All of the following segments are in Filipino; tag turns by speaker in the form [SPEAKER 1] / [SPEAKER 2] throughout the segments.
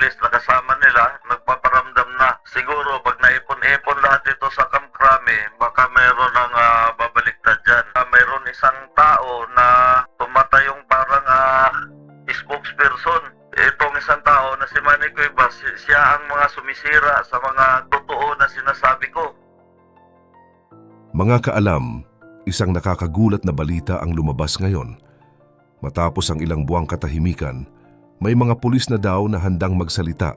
[SPEAKER 1] pulis na kasama nila, nagpaparamdam na. Siguro pag naipon-ipon lahat ito sa Kamkrami, baka mayroon ng ah, babaliktad dyan. Ah, mayroon isang tao na tumatay yung parang ah, spokesperson. Itong isang tao na si Manny Cuevas, si- siya ang mga sumisira sa mga totoo na sinasabi ko.
[SPEAKER 2] Mga kaalam, isang nakakagulat na balita ang lumabas ngayon. Matapos ang ilang buwang katahimikan, may mga pulis na daw na handang magsalita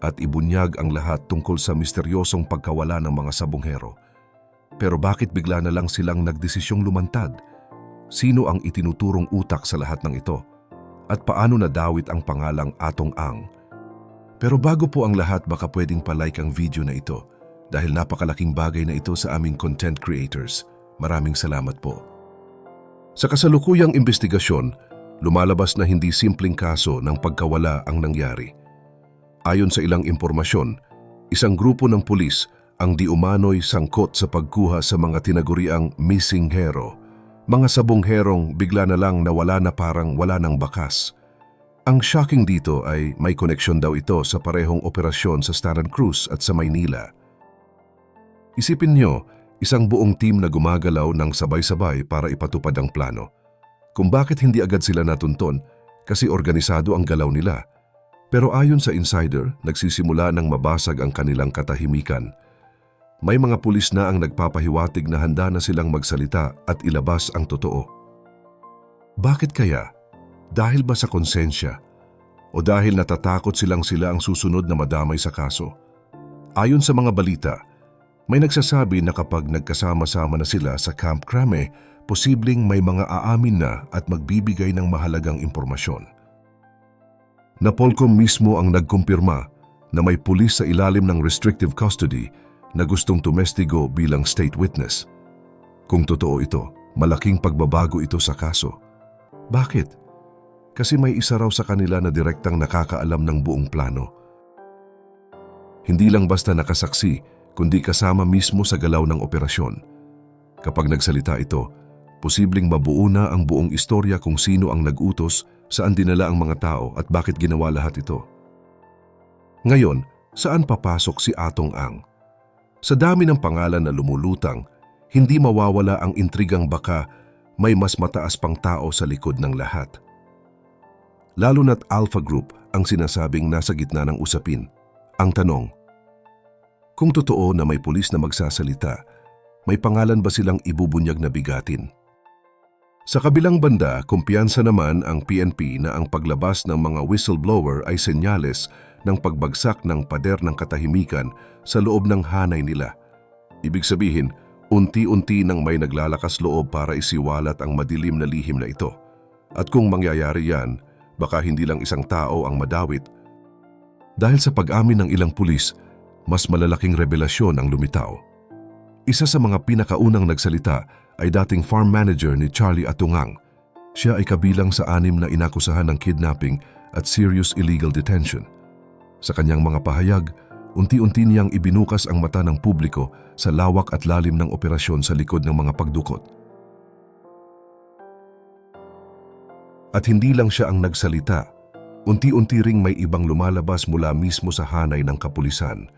[SPEAKER 2] at ibunyag ang lahat tungkol sa misteryosong pagkawala ng mga sabonghero. Pero bakit bigla na lang silang nagdesisyong lumantad? Sino ang itinuturong utak sa lahat ng ito? At paano nadawit ang pangalang Atong Ang? Pero bago po ang lahat baka pwedeng palike ang video na ito dahil napakalaking bagay na ito sa aming content creators. Maraming salamat po. Sa kasalukuyang investigasyon, lumalabas na hindi simpleng kaso ng pagkawala ang nangyari. Ayon sa ilang impormasyon, isang grupo ng pulis ang di umano'y sangkot sa pagkuha sa mga tinaguriang missing hero, mga sabongherong bigla na lang nawala na parang wala ng bakas. Ang shocking dito ay may koneksyon daw ito sa parehong operasyon sa Staran Cruz at sa Maynila. Isipin nyo, isang buong team na gumagalaw ng sabay-sabay para ipatupad ang plano. Kung bakit hindi agad sila natunton, kasi organisado ang galaw nila. Pero ayon sa insider, nagsisimula ng mabasag ang kanilang katahimikan. May mga pulis na ang nagpapahiwatig na handa na silang magsalita at ilabas ang totoo. Bakit kaya? Dahil ba sa konsensya? O dahil natatakot silang sila ang susunod na madamay sa kaso? Ayon sa mga balita, may nagsasabi na kapag nagkasama-sama na sila sa Camp Crame, posibleng may mga aamin na at magbibigay ng mahalagang impormasyon. Napolcom mismo ang nagkumpirma na may pulis sa ilalim ng restrictive custody na gustong tumestigo bilang state witness. Kung totoo ito, malaking pagbabago ito sa kaso. Bakit? Kasi may isa raw sa kanila na direktang nakakaalam ng buong plano. Hindi lang basta nakasaksi, kundi kasama mismo sa galaw ng operasyon. Kapag nagsalita ito, posibleng mabuo na ang buong istorya kung sino ang nag-utos, saan dinala ang mga tao at bakit ginawa lahat ito. Ngayon, saan papasok si Atong Ang? Sa dami ng pangalan na lumulutang, hindi mawawala ang intrigang baka may mas mataas pang tao sa likod ng lahat. Lalo na't Alpha Group ang sinasabing nasa gitna ng usapin. Ang tanong, kung totoo na may pulis na magsasalita, may pangalan ba silang ibubunyag na bigatin? Sa kabilang banda, kumpiyansa naman ang PNP na ang paglabas ng mga whistleblower ay senyales ng pagbagsak ng pader ng katahimikan sa loob ng hanay nila. Ibig sabihin, unti-unti nang may naglalakas loob para isiwalat ang madilim na lihim na ito. At kung mangyayari yan, baka hindi lang isang tao ang madawit. Dahil sa pag-amin ng ilang pulis, mas malalaking revelasyon ang lumitaw. Isa sa mga pinakaunang nagsalita ay dating farm manager ni Charlie Atungang. Siya ay kabilang sa anim na inakusahan ng kidnapping at serious illegal detention. Sa kanyang mga pahayag, unti-unti niyang ibinukas ang mata ng publiko sa lawak at lalim ng operasyon sa likod ng mga pagdukot. At hindi lang siya ang nagsalita, unti-unti ring may ibang lumalabas mula mismo sa hanay ng kapulisan.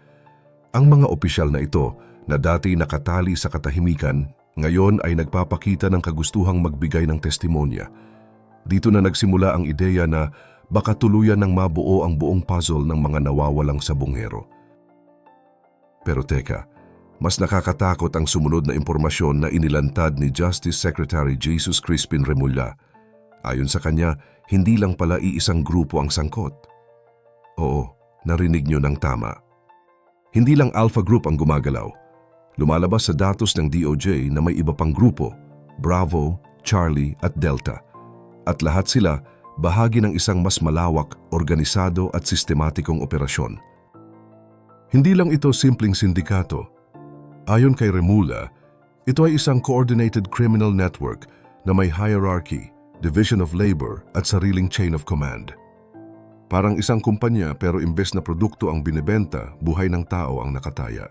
[SPEAKER 2] Ang mga opisyal na ito na dati nakatali sa katahimikan, ngayon ay nagpapakita ng kagustuhang magbigay ng testimonya. Dito na nagsimula ang ideya na baka tuluyan ng mabuo ang buong puzzle ng mga nawawalang sabongero. Pero teka, mas nakakatakot ang sumunod na impormasyon na inilantad ni Justice Secretary Jesus Crispin Remulla. Ayon sa kanya, hindi lang pala iisang grupo ang sangkot. Oo, narinig nyo ng tama. Hindi lang Alpha Group ang gumagalaw. Lumalabas sa datos ng DOJ na may iba pang grupo, Bravo, Charlie at Delta. At lahat sila bahagi ng isang mas malawak, organisado at sistematikong operasyon. Hindi lang ito simpleng sindikato. Ayon kay Remula, ito ay isang coordinated criminal network na may hierarchy, division of labor at sariling chain of command. Parang isang kumpanya pero imbes na produkto ang binebenta, buhay ng tao ang nakataya.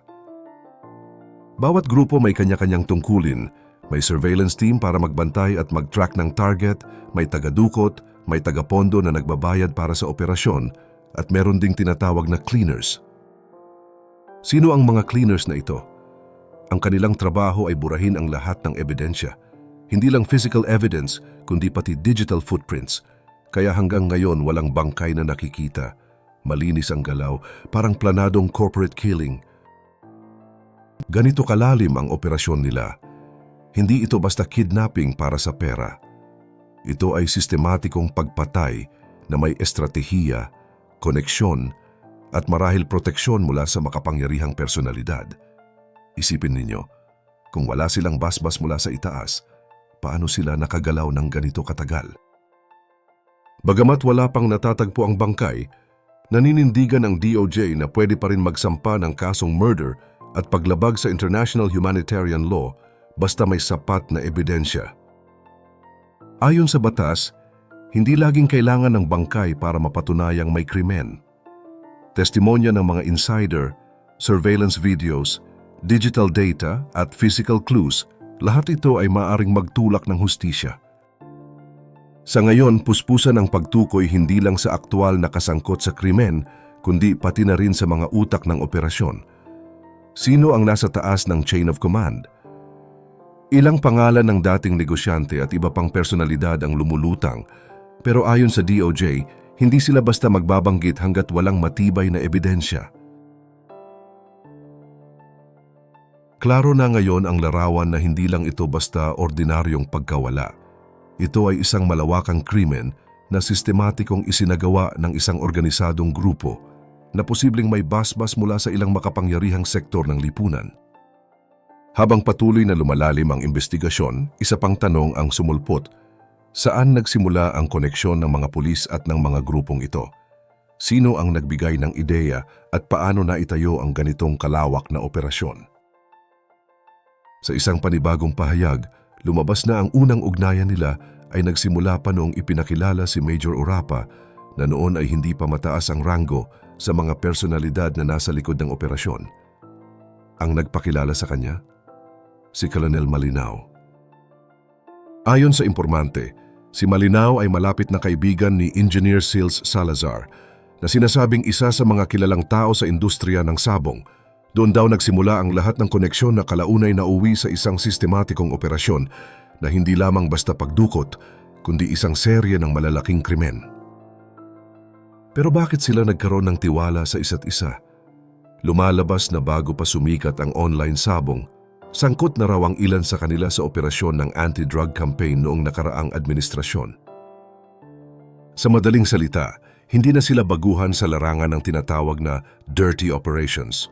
[SPEAKER 2] Bawat grupo may kanya-kanyang tungkulin. May surveillance team para magbantay at mag-track ng target, may tagadukot, may tagapondo na nagbabayad para sa operasyon, at meron ding tinatawag na cleaners. Sino ang mga cleaners na ito? Ang kanilang trabaho ay burahin ang lahat ng ebidensya. Hindi lang physical evidence, kundi pati digital footprints. Kaya hanggang ngayon walang bangkay na nakikita. Malinis ang galaw, parang planadong corporate killing. Ganito kalalim ang operasyon nila. Hindi ito basta kidnapping para sa pera. Ito ay sistematikong pagpatay na may estratehiya, koneksyon, at marahil proteksyon mula sa makapangyarihang personalidad. Isipin ninyo, kung wala silang basbas mula sa itaas, paano sila nakagalaw ng ganito katagal? Bagamat wala pang natatagpo ang bangkay, naninindigan ang DOJ na pwede pa rin magsampa ng kasong murder at paglabag sa international humanitarian law basta may sapat na ebidensya. Ayon sa batas, hindi laging kailangan ng bangkay para mapatunayang may krimen. Testimonya ng mga insider, surveillance videos, digital data at physical clues, lahat ito ay maaring magtulak ng hustisya. Sa ngayon, puspusan ang pagtukoy hindi lang sa aktwal na kasangkot sa krimen, kundi pati na rin sa mga utak ng operasyon. Sino ang nasa taas ng chain of command? Ilang pangalan ng dating negosyante at iba pang personalidad ang lumulutang, pero ayon sa DOJ, hindi sila basta magbabanggit hanggat walang matibay na ebidensya. Klaro na ngayon ang larawan na hindi lang ito basta ordinaryong pagkawala. Ito ay isang malawakang krimen na sistematikong isinagawa ng isang organisadong grupo na posibleng may basbas mula sa ilang makapangyarihang sektor ng lipunan. Habang patuloy na lumalalim ang investigasyon, isa pang tanong ang sumulpot. Saan nagsimula ang koneksyon ng mga pulis at ng mga grupong ito? Sino ang nagbigay ng ideya at paano naitayo ang ganitong kalawak na operasyon? Sa isang panibagong pahayag, lumabas na ang unang ugnayan nila ay nagsimula pa noong ipinakilala si Major Urapa na noon ay hindi pa mataas ang ranggo sa mga personalidad na nasa likod ng operasyon. Ang nagpakilala sa kanya? Si Colonel Malinaw. Ayon sa informante, si Malinaw ay malapit na kaibigan ni Engineer Sils Salazar na sinasabing isa sa mga kilalang tao sa industriya ng sabong. Doon daw nagsimula ang lahat ng koneksyon na kalaunay na uwi sa isang sistematikong operasyon na hindi lamang basta pagdukot, kundi isang serye ng malalaking krimen. Pero bakit sila nagkaroon ng tiwala sa isa't isa? Lumalabas na bago pa sumikat ang online sabong, sangkot na raw ang ilan sa kanila sa operasyon ng anti-drug campaign noong nakaraang administrasyon. Sa madaling salita, hindi na sila baguhan sa larangan ng tinatawag na dirty operations.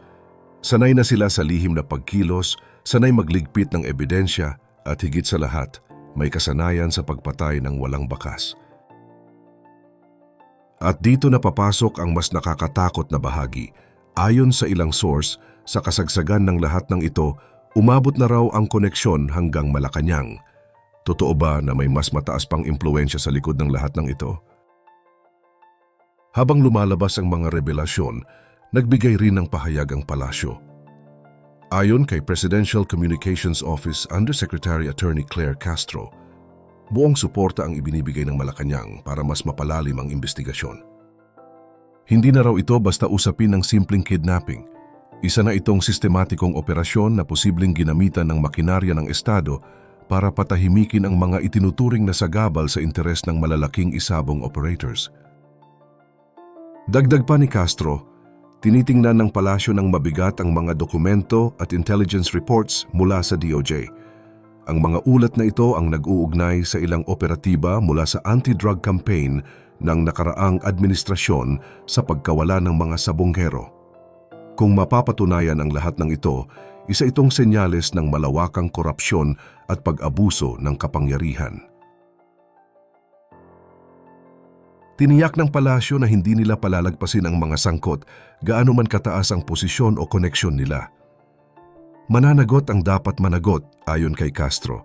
[SPEAKER 2] Sanay na sila sa lihim na pagkilos, sanay magligpit ng ebidensya, at higit sa lahat, may kasanayan sa pagpatay ng walang bakas. At dito na papasok ang mas nakakatakot na bahagi. Ayon sa ilang source, sa kasagsagan ng lahat ng ito, umabot na raw ang koneksyon hanggang Malacanang. Totoo ba na may mas mataas pang impluensya sa likod ng lahat ng ito? Habang lumalabas ang mga revelasyon, nagbigay rin ng pahayag ang palasyo. Ayon kay Presidential Communications Office Undersecretary Attorney Claire Castro, buong suporta ang ibinibigay ng Malacanang para mas mapalalim ang investigasyon. Hindi na raw ito basta usapin ng simpleng kidnapping. Isa na itong sistematikong operasyon na posibleng ginamitan ng makinarya ng Estado para patahimikin ang mga itinuturing na sagabal sa interes ng malalaking isabong operators. Dagdag pa ni Castro, tinitingnan ng palasyo ng mabigat ang mga dokumento at intelligence reports mula sa DOJ. Ang mga ulat na ito ang nag-uugnay sa ilang operatiba mula sa anti-drug campaign ng nakaraang administrasyon sa pagkawala ng mga sabonghero. Kung mapapatunayan ang lahat ng ito, isa itong senyales ng malawakang korupsyon at pag-abuso ng kapangyarihan. Tiniyak ng palasyo na hindi nila palalagpasin ang mga sangkot gaano man kataas ang posisyon o koneksyon nila. Mananagot ang dapat managot ayon kay Castro.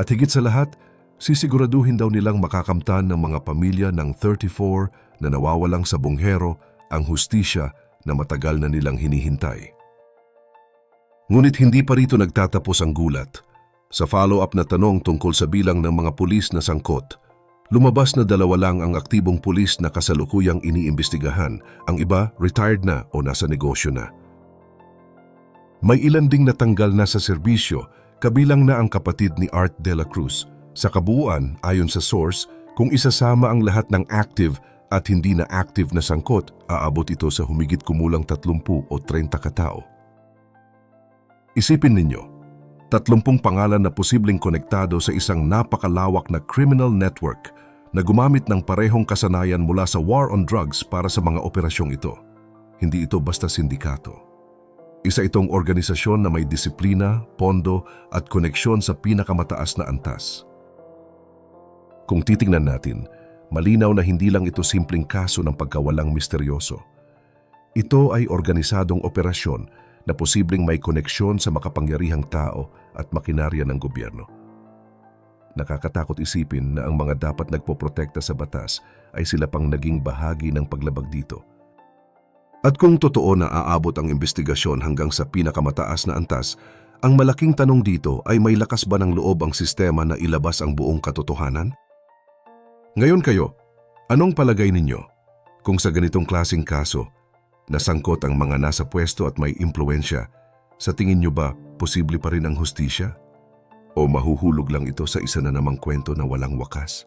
[SPEAKER 2] At higit sa lahat, sisiguraduhin daw nilang makakamtan ng mga pamilya ng 34 na nawawalang sa bunghero ang hustisya na matagal na nilang hinihintay. Ngunit hindi pa rito nagtatapos ang gulat. Sa follow-up na tanong tungkol sa bilang ng mga pulis na sangkot, Lumabas na dalawa lang ang aktibong pulis na kasalukuyang iniimbestigahan. Ang iba, retired na o nasa negosyo na. May ilan ding natanggal na sa serbisyo, kabilang na ang kapatid ni Art de la Cruz. Sa kabuuan, ayon sa source, kung isasama ang lahat ng active at hindi na active na sangkot, aabot ito sa humigit kumulang 30 o 30 katao. Isipin ninyo, 30 pangalan na posibleng konektado sa isang napakalawak na criminal network na gumamit ng parehong kasanayan mula sa war on drugs para sa mga operasyong ito. Hindi ito basta sindikato. Isa itong organisasyon na may disiplina, pondo at koneksyon sa pinakamataas na antas. Kung titingnan natin, malinaw na hindi lang ito simpleng kaso ng pagkawalang misteryoso. Ito ay organisadong operasyon na posibleng may koneksyon sa makapangyarihang tao at makinarya ng gobyerno. Nakakatakot isipin na ang mga dapat nagpoprotekta sa batas ay sila pang naging bahagi ng paglabag dito. At kung totoo na aabot ang investigasyon hanggang sa pinakamataas na antas, ang malaking tanong dito ay may lakas ba ng loob ang sistema na ilabas ang buong katotohanan? Ngayon kayo, anong palagay ninyo? Kung sa ganitong klasing kaso, nasangkot ang mga nasa pwesto at may impluensya, sa tingin nyo ba posible pa rin ang hustisya? O mahuhulog lang ito sa isa na namang kwento na walang wakas?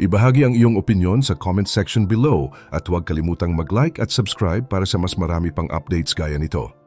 [SPEAKER 2] Ibahagi ang iyong opinion sa comment section below at huwag kalimutang mag-like at subscribe para sa mas marami pang updates gaya nito.